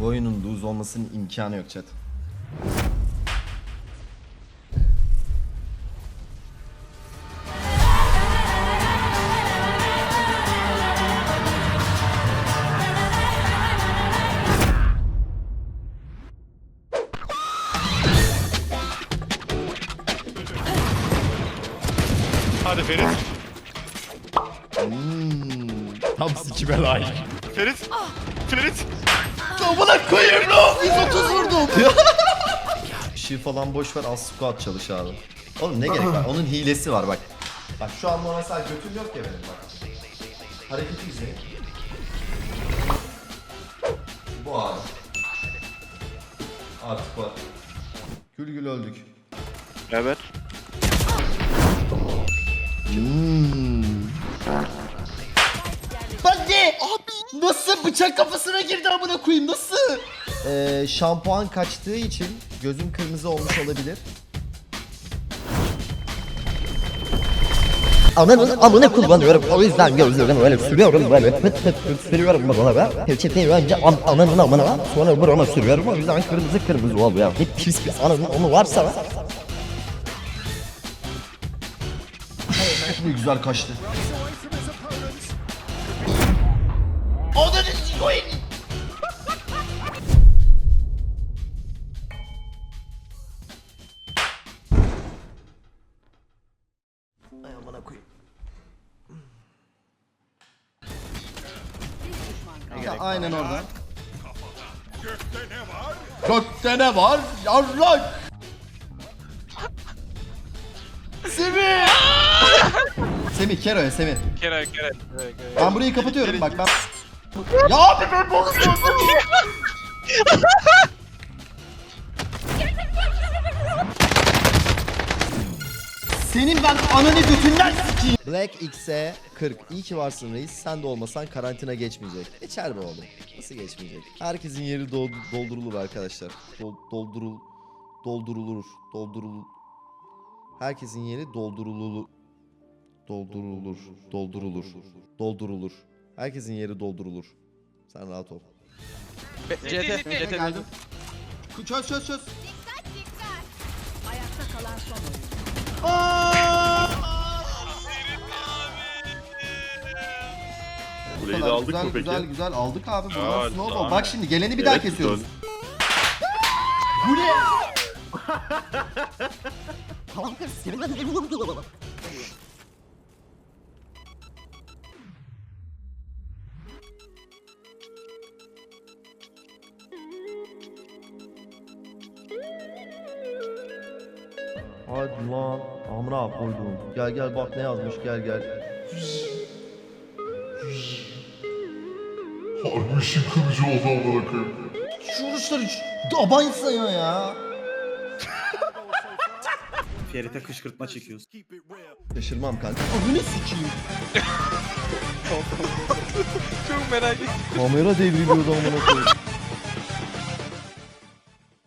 Bu oyunun lose olmasının imkanı yok chat. Hadi Ferit. Tam sikime layık. Ferit. Ferit. Amına koyayım lan 130 vurdum. Işığı falan boş ver az squat çalış abi. Oğlum ne gerek var? Onun hilesi var bak. Bak şu an mesela götüm yok ya benim bak. Hareketi izleyin. Bu abi. Artık var. Gül gül öldük. Evet. Hadi! Nasıl bıçak kafasına girdi amına koyayım nasıl? Ee, şampuan kaçtığı için gözüm kırmızı olmuş olabilir. Ananın amını kullanıyorum. O yüzden gözlerimi böyle sürüyorum böyle pıt pıt pıt sürüyorum bana be. Peçeteyi önce an, ananın amına sonra burama sürüyorum. O yüzden kırmızı kırmızı oluyor. Ne pis pis ananın onu varsa Ne güzel kaçtı. Ananı sikeyim. Ay amına koyayım. Ya, aynen orada. Gökte ne var? Yarrak! Semih! Semih, Kero'ya Semih. Kere, kere. Ben burayı kapatıyorum bak ben... Ya abi ben bozuyorum. Senin ben ananı götünden sikeyim. Black X'e 40. İyi ki varsın reis. Sen de olmasan karantina geçmeyecek. Geçer be oğlum. Nasıl geçmeyecek? Herkesin yeri dol- doldurulur arkadaşlar. Dol- doldurul doldurulur. Doldurul Herkesin yeri doldurulur. Doldurulur. Doldurulur. Doldurulur. Herkesin yeri doldurulur. Sen rahat ol. Be- CT. CT. Geldim. Çöz çöz çöz. Ayakta kalan son oyuncu. Kuleyi de aldık güzel, mı peki? Güzel güzel aldık abi. Bundan Aa, snowball. Bak şimdi geleni bir daha Evet, kesiyoruz. dön. Bu ne? Hadi lan. Amına koydum. Gel gel bak ne yazmış gel gel. Harbi işin kılıcı oldu amına koyayım. Şu vuruşları abansın ya ya. Ferit'e kışkırtma çekiyoruz. Şaşırmam kanka. Amına sikeyim. Çok merak ettim. Kamera devriliyordu amına koyayım.